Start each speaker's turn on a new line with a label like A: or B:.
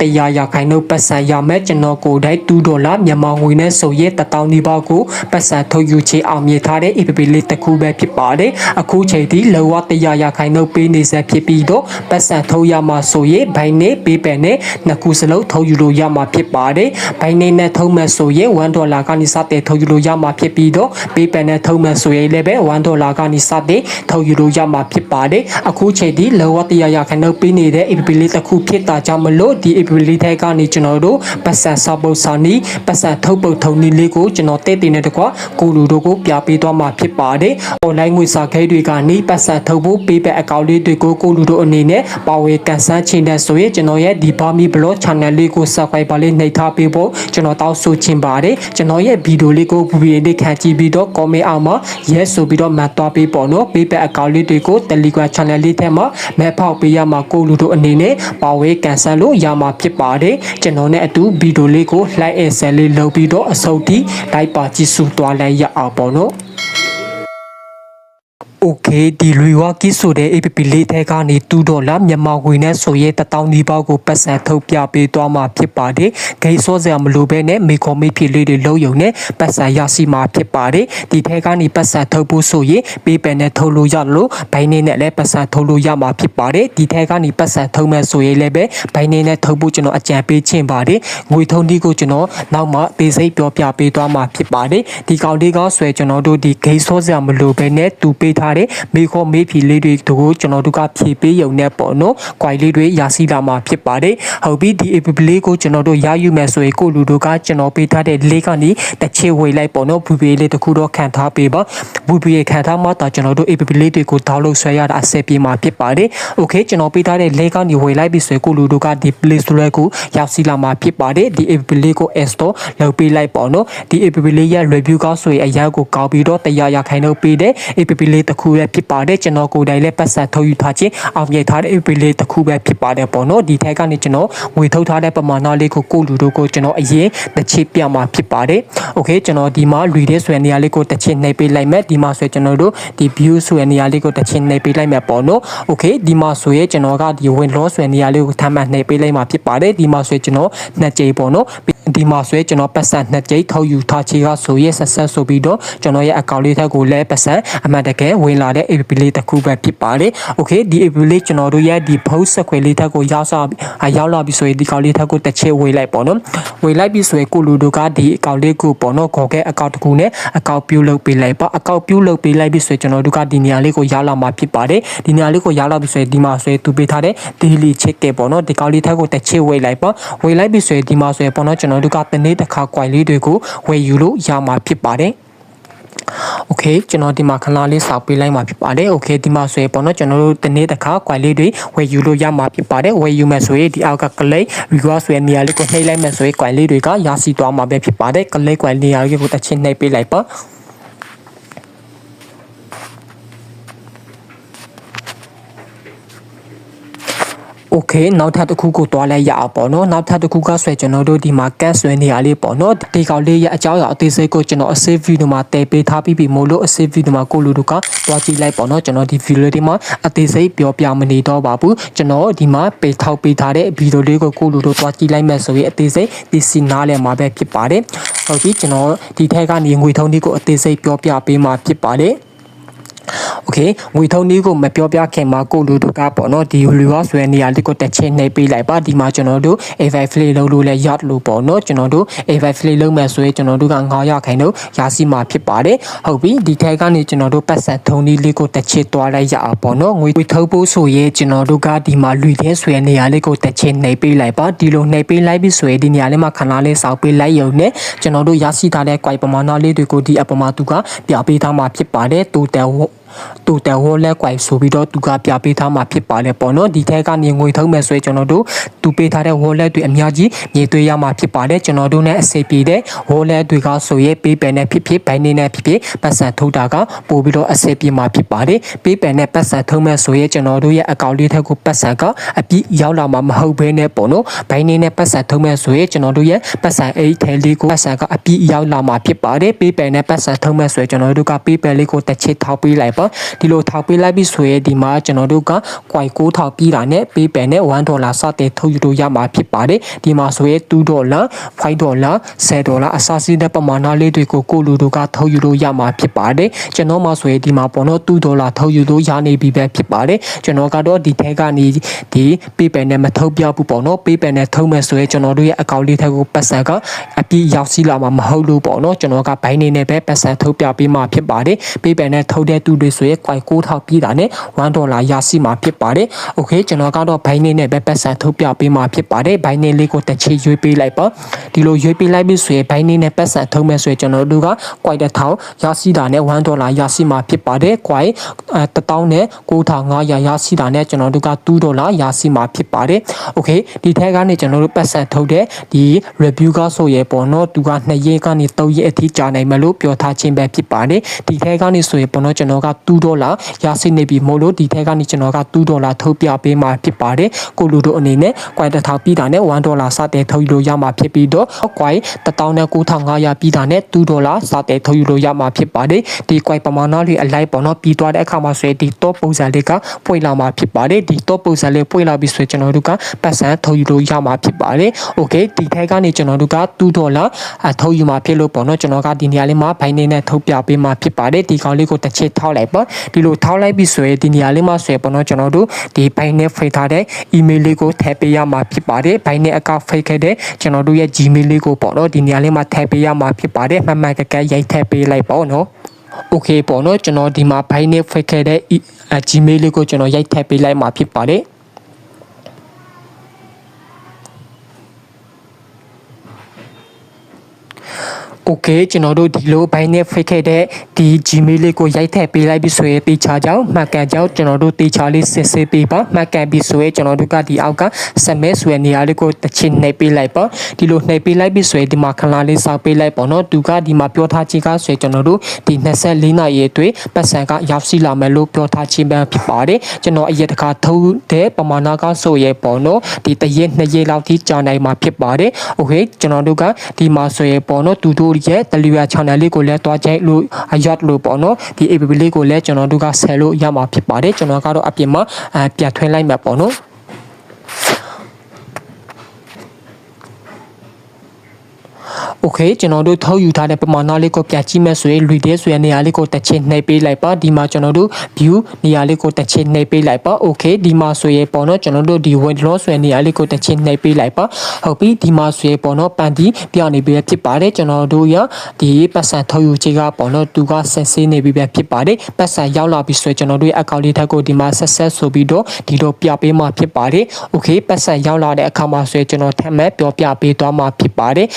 A: တရားရခိုင်နှုတ်ပတ်စံရမယ်ကျွန်တော်ကိုယ်တိုင်2ဒေါ်လာမြန်မာငွေနဲ့ဆိုရင်1000နီးပါးကိုပတ်စံထုတ်ယူချေအောင်မြင်ထားတဲ့ APP လေးတစ်ခုပဲဖြစ်ပါတယ်အခုချိန်ထိလောဝတရားရခိုင်နှုတ်ပေးနေဆက်ဖြစ်ပြီးတော့ပတ်စံထုတ်ရမှာဆိုရင်ဘိုင်းနဲ့ပေးပယ်နဲ့နှစ်ခုစလုံးထုတ်ယူလို့ရမှာဖြစ်ပါတယ်ဘိုင်းနဲ့နဲ့ထုတ်မဲ့ဆိုရင်1ဒေါ်လာကနေစတဲ့ထုတ်ယူလို့ရမှာဖြစ်ပြီးတော့ပေးပယ်နဲ့ထုတ်မဲ့ဆိုရင်လည်းပဲ1ဒေါ်လာကနေစတဲ့ထုတ်ယူလို့ရမှာဖြစ်ပါတယ်အခုချိန်ထိလောဝတရားရခိုင်နှုတ်ပေးနေတဲ့ APP လေးတစ်ခုဖြစ်တာကြောင့်မလို့ဒီ APP လေးထဲကနေကျွန်တော်တို့ပတ်စံစာပုတ်စာနီးပတ်စံထုတ်ပုတ်ထုံနီးလေးကိုကျွန်တော်တဲ့တင်တဲ့တကွာကိုလူတို့ကိုပြပေးသွားမှာဖြစ်ပါတယ်။ online ငွေစာခဲတွေကနေပတ်စံထုတ်ဖို့ပေးတဲ့အကောင့်လေးတွေကိုကိုလူတို့အနေနဲ့ပါဝေကန်ဆန်းချင်တဲ့ဆိုရင်ကျွန်တော်ရဲ့ဒီဘာမီ blog channel လေးကို subscribe ပါလေးနှိပ်ထားပေးဖို့ကျွန်တော်တောင်းဆိုချင်ပါတယ်။ကျွန်တော်ရဲ့ဗီဒီယိုလေးကိုဗီဒီယိုလေးခံကြည့်ပြီးတော့ comment အောက်မှာ yes ဆိုပြီးတော့မှတ်သွားပေးပေါ့နော်။ပေးတဲ့အကောင့်လေးတွေကို Telegram channel လေးထဲမှာမဲဖောက်ပေးရမှာကိုလူတို့အနေနဲ့ပါဝေကန်ဆန်းလို့ရမှာဖြစ်ပါတယ်။ကျွန်တော်နဲ့အတူဗီဒီယိုလေးကို like and share လေးလုပ်ပြီးတော့အဆုံးထိ like ပါကြည့်စုသွားလိုက်ရအောင်ပေါ့နော်။ Okay ဒီလွေဝါကီဆိုတဲ့ APP လေးထဲကနေ2ဒေါ်လာမြန်မာငွေနဲ့ဆိုရဲ1000နီးပါးကိုပတ်စံထုတ်ပြပေးသွားမှာဖြစ်ပါတယ်။ဂိမ်းစောစရာမလိုဘဲနဲ့မေခေါ်မေးဖြေလေးတွေလုံးယုံနဲ့ပတ်စံရရှိမှာဖြစ်ပါတယ်။ဒီထဲကနေပတ်စံထုတ်ဖို့ဆိုရင်ပေးပယ်နဲ့ထုတ်လို့ရလို့ဘိုင်းနေနဲ့လည်းပတ်စံထုတ်လို့ရမှာဖြစ်ပါတယ်။ဒီထဲကနေပတ်စံထုတ်မဲ့ဆိုရင်လည်းပဲဘိုင်းနေနဲ့ထုတ်ဖို့ကျွန်တော်အကြံပေးချင်ပါတယ်။ငွေထုံးဒီကိုကျွန်တော်နောက်မှသေစိတ်ပြောပြပေးသွားမှာဖြစ်ပါတယ်။ဒီကောင်လေးကဆွဲကျွန်တော်တို့ဒီဂိမ်းစောစရာမလိုဘဲနဲ့တူပေးထားတဲ့မေခေါ်မေးဖြေလေးတွေတို့ကိုကျွန်တော်တို့ကဖြည့်ပေးရုံနဲ့ပေါ့နော်။ကွိုင်လေးတွေရရှိလာမှာဖြစ်ပါတယ်။ဟုတ်ပြီဒီ app လေးကိုကျွန်တော်တို့ရယူမယ်ဆိုရင်ကိုလူတို့ကကျွန်တော်ပေးထားတဲ့လေးကနေတစ်ချေဝေလိုက်ပေါ့နော်။ဘူပေလေးတစ်ခုတော့ခံထားပေးပါ။ဘူပေခံထားမှတော့ကျွန်တော်တို့ app လေးတွေကို download ဆွဲရတာအဆက်ပြေမှာဖြစ်ပါတယ်။ Okay ကျွန်တော်ပေးထားတဲ့လေးကနေဝေလိုက်ပြီဆိုရင်ကိုလူတို့ကဒီ play store ကိုရောက်ရှိလာမှာဖြစ်ပါတယ်။ဒီ app လေးကို app store လောက်ပေးလိုက်ပေါ့နော်။ဒီ app လေးရဲ့ review ကောက်ဆိုရင်အရာကိုကောက်ပြီးတော့တရားရခိုင်တော့ပေးတဲ့ app လေးတစ်ခုရဲ့ဖြစ်ပါတယ်ကျွန်တော်ကိုယ်တိုင်လည်းပတ်စံထုတ်ယူထားခြင်းအောင်မြင်ထားတဲ့ app လေးတစ်ခုပဲဖြစ်ပါတယ်ပေါ့နော်ဒီထက်ကနေကျွန်တော်ငွေထုတ်ထားတဲ့ပမာဏလေးကိုကိုလူတို့ကိုကျွန်တော်အရင်တစ်ချစ်ပြမှာဖြစ်ပါတယ်โอเคကျွန်တော်ဒီမှာ read ဆိုတဲ့နေရာလေးကိုတစ်ချစ်နှိပ်ပေးလိုက်မယ်ဒီမှာဆိုကျွန်တော်တို့ဒီ view ဆိုတဲ့နေရာလေးကိုတစ်ချစ်နှိပ်ပေးလိုက်မယ်ပေါ့နော်โอเคဒီမှာဆိုရင်ကျွန်တော်ကဒီ win loss ဆိုတဲ့နေရာလေးကိုထပ်မံနှိပ်ပေးလိုက်မှာဖြစ်ပါတယ်ဒီမှာဆိုကျွန်တော်နှစ်ကြိမ်ပေါ့နော် ဒီမှာဆိုရင်ကျွန်တော်ပတ်စံနှစ်ကြိမ်ထုတ်ယူထားချေကဆိုရင်ဆက်ဆက်ဆိုပြီးတော့ကျွန်တော်ရဲ့ account လေးထက်ကိုလည်းပတ်စံအမှန်တကယ်ဝင်လာတဲ့ app လေးတစ်ခုပဲဖြစ်ပါတယ်။ Okay ဒီ app လေးကျွန်တော်တို့ရဲ့ဒီ post ဆက်ခွေလေးထက်ကိုရောက်စားရောက်လာပြီဆိုရင်ဒီကောင်လေးထက်ကိုတစ်ချက်ဝေးလိုက်ပေါ့နော်။ဝေးလိုက်ပြီဆိုရင်ကိုလူတို့ကဒီ account လေးကိုပေါ့နော်ခေါ်ခဲ့ account တစ်ခုနဲ့ account ပြုလုပ်ပေးလိုက်ပါ။ account ပြုလုပ်ပေးလိုက်ပြီဆိုရင်ကျွန်တော်တို့ကဒီနေရာလေးကိုရောက်လာမှာဖြစ်ပါတယ်။ဒီနေရာလေးကိုရောက်လာပြီဆိုရင်ဒီမှာဆိုရင်သူပေးထားတဲ့ daily check တဲ့ပေါ့နော်ဒီကောင်လေးထက်ကိုတစ်ချက်ဝေးလိုက်ပါ။ဝေးလိုက်ပြီဆိုရင်ဒီမှာဆိုရင်ပေါ့နော်ကျွန်တော်တို့ကတနေ့တစ်ခါ coin လေးတွေကိုဝယ်ယူလို့ရမှာဖြစ်ပါတယ်။ Okay ကျွန်တော်ဒီမှာခဏလေးစောက်ပေးလိုက်မှာဖြစ်ပါတယ် Okay ဒီမှာဆိုရင်ပေါ့နော်ကျွန်တော်တို့တနေ့တစ်ခါ quite လေးတွေဝယ်ယူလို့ရမှာဖြစ်ပါတယ်ဝယ်ယူမယ်ဆိုရင်ဒီအောက်က click reward ဆိုတဲ့နေရာလေးကိုနှိပ်လိုက်မယ်ဆိုရင် quite လေးတွေကရရှိသွားမှာပဲဖြစ်ပါတယ် click quite နေရာလေးကိုတစ်ချက်နှိပ်ပေးလိုက်ပါ โอเคနောက်ထပ်တစ်ခုကိုတွားလိုက်ရအောင်ပေါ့နော်နောက်ထပ်တစ်ခုကဆိုရင်ကျွန်တော်တို့ဒီမှာကတ်ဆွဲနေရလေးပေါ့နော်ဒီကောင်လေးရဲ့အကြောင်းအရာအသေးစိတ်ကိုကျွန်တော်အစေးဗီဒီယိုမှာတည်ပေးထားပြီးပြီမို့လို့အစေးဗီဒီယိုမှာကိုလူတို့ကတွားကြည့်လိုက်ပေါ့နော်ကျွန်တော်ဒီဗီဒီယိုလေးမှာအသေးစိတ်ပြောပြမနေတော့ပါဘူးကျွန်တော်ဒီမှာပေထောက်ပေးထားတဲ့ဗီဒီယိုလေးကိုကိုလူတို့တွားကြည့်လိုက်မယ်ဆိုရင်အသေးစိတ်ဒီစီနားလည်မှာပဲဖြစ်ပါတယ်ဟုတ်ပြီကျွန်တော်ဒီထက်ကနေငွေထုံးလေးကိုအသေးစိတ်ပြောပြပေးမှာဖြစ်ပါတယ် โอเคငွေထုံးနည်းကိုမပြောပြခင်မှာကိုလူတို့ကပေါ့နော်ဒီလူရောဆိုတဲ့နေရာလေးကိုတစ်ချင်းနှိပ်ပေးလိုက်ပါဒီမှာကျွန်တော်တို့ A5 flay လုပ်လို့လဲရလို့ပေါ့နော်ကျွန်တော်တို့ A5 flay လုပ်မယ်ဆိုရင်ကျွန်တော်တို့က900ခိုင်တော့ရရှိမှာဖြစ်ပါတယ်ဟုတ်ပြီဒီထက်ကနေကျွန်တော်တို့ပတ်စံထုံနည်းလေးကိုတစ်ချစ်သွားလိုက်ရအောင်ပေါ့နော်ငွေထုတ်ဖို့ဆိုရင်ကျွန်တော်တို့ကဒီမှာလူတဲ့ဆိုတဲ့နေရာလေးကိုတစ် ချင်းနှိပ်ပေးလိုက်ပါဒီလိုနှိပ်ပေးလိုက်ပြီဆိုရင်ဒီနေရာလေးမှာခဏလေးစောက်ပေးလိုက်ရုံနဲ့ကျွန်တော်တို့ရရှိထားတဲ့ quite ပမာဏလေးတွေကိုဒီအပမာသူကပြပေးထားမှာဖြစ်ပါတယ်တို တယ်တူတဝလက်ကွိုင်ဆိုပြီးတော့သူကပြပေးထားမှာဖြစ်ပါလေပေါ့နော်ဒီထက်ကနေငွေထုတ်မယ်ဆိုရင်ကျွန်တော်တို့သူပေးထားတဲ့ wallet တွေအများကြီးမြေသွေးရမှာဖြစ်ပါတယ်ကျွန်တော်တို့ ਨੇ အစိပ်ပြေတဲ့ wallet တွေကဆိုရင်ပေးပယ်နဲ့ဖြစ်ဖြစ်ဘိုင်းနေနဲ့ဖြစ်ဖြစ်ပတ်စံထုတ်တာကပို့ပြီးတော့အစိပ်ပြေမှာဖြစ်ပါတယ်ပေးပယ်နဲ့ပတ်စံထုတ်မယ်ဆိုရင်ကျွန်တော်တို့ရဲ့အကောင့်လေးထက်ကိုပတ်စံကအပြည့်ရောက်လာမှာမဟုတ်ဘဲနဲ့ပေါ့နော်ဘိုင်းနေနဲ့ပတ်စံထုတ်မယ်ဆိုရင်ကျွန်တော်တို့ရဲ့ပတ်စံအိတ်ထဲလေးကိုပတ်စံကအပြည့်ရောက်လာမှာဖြစ်ပါတယ်ပေးပယ်နဲ့ပတ်စံထုတ်မယ်ဆိုရင်ကျွန်တော်တို့ကပေးပယ်လေးကိုတစ်ချစ်ထောက်ပေးလိုက်ပါပါဒီလိုထောက်ပေးလိုက်ပြီဆိုရင်ဒီမှာကျွန်တော်တို့က quite 9ထောက်ပြီးတာနဲ့ပေးပယ်နဲ့1ဒေါ်လာစတဲ့ထုတ်ယူလို့ရမှာဖြစ်ပါတယ်ဒီမှာဆိုရင်2ဒေါ်လာ5ဒေါ်လာ10ဒေါ်လာအစစီးတဲ့ပမာဏလေးတွေကိုကိုလူတို့ကထုတ်ယူလို့ရမှာဖြစ်ပါတယ်ကျွန်တော်မှဆိုရင်ဒီမှာပေါ့နော်2ဒေါ်လာထုတ်ယူလို့ရနေပြီပဲဖြစ်ပါတယ်ကျွန်တော်ကတော့ဒီထဲကနေဒီပေးပယ်နဲ့မထုတ်ပြဘူးပေါ့နော်ပေးပယ်နဲ့ထုတ်မယ်ဆိုရင်ကျွန်တော်တို့ရဲ့အကောင့်လေးထက်ကိုပတ်စံကအပြည့်ရောက်စီလာမှာမဟုတ်လို့ပေါ့နော်ကျွန်တော်ကဘိုင်းနေနဲ့ပဲပတ်စံထုတ်ပြပေးမှာဖြစ်ပါတယ်ပေးပယ်နဲ့ထုတ်တဲ့သူတွေဆိုရဲကွိုင်ကိုးထောက်ပြီးတာနဲ့1ဒေါ်လာရရှိမှာဖြစ်ပါတယ်။ Okay ကျွန်တော်ကတော့ဘိုင်းနေနဲ့ပဲပတ်စံထုတ်ပြပေးမှာဖြစ်ပါတယ်။ဘိုင်းနေလေးကိုတစ်ချေရွေးပေးလိုက်ပါ။ဒီလိုရွေးပေးလိုက်ပြီဆိုရင်ဘိုင်းနေနဲ့ပတ်စံထုတ်မယ်ဆိုရင်ကျွန်တော်တို့ကကွိုင်တစ်ထောင်ရရှိတာနဲ့1ဒေါ်လာရရှိမှာဖြစ်ပါတယ်။ကွိုင်တစ်တောင်းနဲ့9500ရရှိတာနဲ့ကျွန်တော်တို့က2ဒေါ်လာရရှိမှာဖြစ်ပါတယ်။ Okay ဒီထက်ကနေကျွန်တော်တို့ပတ်စံထုတ်တဲ့ဒီ review ကဆိုရဲပေါ့နော်သူက2ရက်ကနေ3ရက်အထိကြာနိုင်မလို့ပြောထားခြင်းပဲဖြစ်ပါတယ်။ဒီထက်ကနေဆိုရင်ပေါ့နော်ကျွန်တော်က2ဒေါ်လာရရှိနေပြီမို့လို့ဒီထဲကနေကျွန်တော်က2ဒေါ်လာထုတ်ပြပေးမှာဖြစ်ပါတယ်ကိုလူတို့အနေနဲ့ quite တစ်ထောင်ပြီးတာနဲ့1ဒေါ်လာစတဲ့ထုတ်ယူလို့ရမှာဖြစ်ပြီးတော့ quite 19500ပြီးတာနဲ့2ဒေါ်လာစတဲ့ထုတ်ယူလို့ရမှာဖြစ်ပါတယ်ဒီ quite ပမာဏလေးအလိုက်ပေါ့နော်ပြီးသွားတဲ့အခါမှာဆိုရင်ဒီ top ပုံစံလေးကပွင့်လာမှာဖြစ်ပါတယ်ဒီ top ပုံစံလေးပွင့်လာပြီဆိုရင်ကျွန်တော်တို့ကပတ်စံထုတ်ယူလို့ရမှာဖြစ်ပါတယ် okay ဒီထဲကနေကျွန်တော်တို့က2ဒေါ်လာအထုတ်ယူမှာဖြစ်လို့ပေါ့နော်ကျွန်တော်ကဒီနေရာလေးမှာဘိုင်းနေနဲ့ထုတ်ပြပေးမှာဖြစ်ပါတယ်ဒီကောင်လေးကိုတစ်ချက်ထောက်လိုက်ပါဒီလိုထောက်လိုက်ပြီဆိုရင်ဒီနေရာလေးမှာဆိုရင်ပေါ့နော်ကျွန်တော်တို့ဒီဘိုင်းနဲ့ဖိတ်ထားတဲ့ email လေးကိုထည့်ပေးရမှာဖြစ်ပါတယ်ဘိုင်းနဲ့အကောင့်ဖိတ်ခဲ့တဲ့ကျွန်တော်တို့ရဲ့ gmail လေးကိုပေါ့နော်ဒီနေရာလေးမှာထည့်ပေးရမှာဖြစ်ပါတယ်မှန်မှန်ကကရိုက်ထည့်ပေးလိုက်ပေါ့နော် okay ပေါ့နော်ကျွန်တော်ဒီမှာဘိုင်းနဲ့ဖိတ်ခဲ့တဲ့ gmail လေးကိုကျွန်တော်ရိုက်ထည့်ပေးလိုက်မှာဖြစ်ပါတယ် โอเคကျွန်တော်တို့ဒီလိုဘိုင်းနဲ့ဖိတ်ခဲ့တဲ့ဒီ Gmail လေးကိုရိုက်ထည့်ပေးလိုက်ပြီဆိုရင်တေချာကြောင်းမှတ်ကန်ကြောင်းကျွန်တော်တို့တေချာလေးစစ်ဆေးပေးပါမှတ်ကန်ပြီဆိုရင်ကျွန်တော်တို့ကဒီအောက်က submit ဆိုတဲ့နေရာလေးကိုတစ်ချင်းနှိပ်ပေးလိုက်ပါဒီလိုနှိပ်ပေးလိုက်ပြီဆိုရင်ဒီမှာခလာလေးစောက်ပေးလိုက်ပေါ့နော်သူကဒီမှာပြောထားခြင်းကဆိုရင်ကျွန်တော်တို့ဒီ24နာရီအတွင်းပတ်စံကရောက်ရှိလာမယ်လို့ပြောထားခြင်းပဲဖြစ်ပါတယ်ကျွန်တော်အရက်တခါထုတ်တဲ့ပမာဏကဆိုရင်ပေါ့နော်ဒီတရက်နှစ်ရက်လောက်ထိကြာနိုင်မှာဖြစ်ပါတယ်โอเคကျွန်တော်တို့ကဒီမှာဆိုရင်ပေါ့နော်သူတို့ ရဲ့ Telegram channel လေးကိုလည်းတွားကြိုက်လို့အရတ်လို့ပေါ့နော်ဒီ app လေးကိုလည်းကျွန်တော်တို့ကဆယ်လို့ရမှာဖြစ်ပါတယ်ကျွန်တော်ကတော့အပြင်မှာအပြတ်ထွင်းလိုက်မှာပေါ့နော် โอเคကျွန်တော်တို့ထုတ်ယူထားတဲ့ပမာဏလေးကိုပြကြည့်မဲ့ဆိုရင် read ဆိုတဲ့နေရာလေးကိုတစ်ချက်နှိပ်ပေးလိုက်ပါဒီမှာကျွန်တော်တို့ view နေရာလေးကိုတစ်ချက်နှိပ်ပေးလိုက်ပါโอเคဒီမှာဆိုရင်ပေါ့နော်ကျွန်တော်တို့ဒီ withdraw ဆိုတဲ့နေရာလေးကိုတစ်ချက်နှိပ်ပေးလိုက်ပါဟုတ်ပြီဒီမှာဆိုရင်ပေါ့နော်ပန်တီပြနေပြီဖြစ်ပါတယ်ကျွန်တော်တို့ရဒီပတ်စံထုတ်ယူခြင်းကပေါ့နော်သူကဆက်ဆေးနေပြီပဲဖြစ်ပါတယ်ပတ်စံရောက်လာပြီဆိုရင်ကျွန်တော်တို့ရဲ့ account လေးထက်ကိုဒီမှာဆက်ဆက်ဆိုပြီးတော့ဒီလိုပြပေးမှာဖြစ်ပါတယ်โอเคပတ်စံရောက်လာတဲ့အခါမှာဆိုရင်ကျွန်တော်ထပ်မံပြောပြပေးသွားမှာဖြစ်ပါတယ်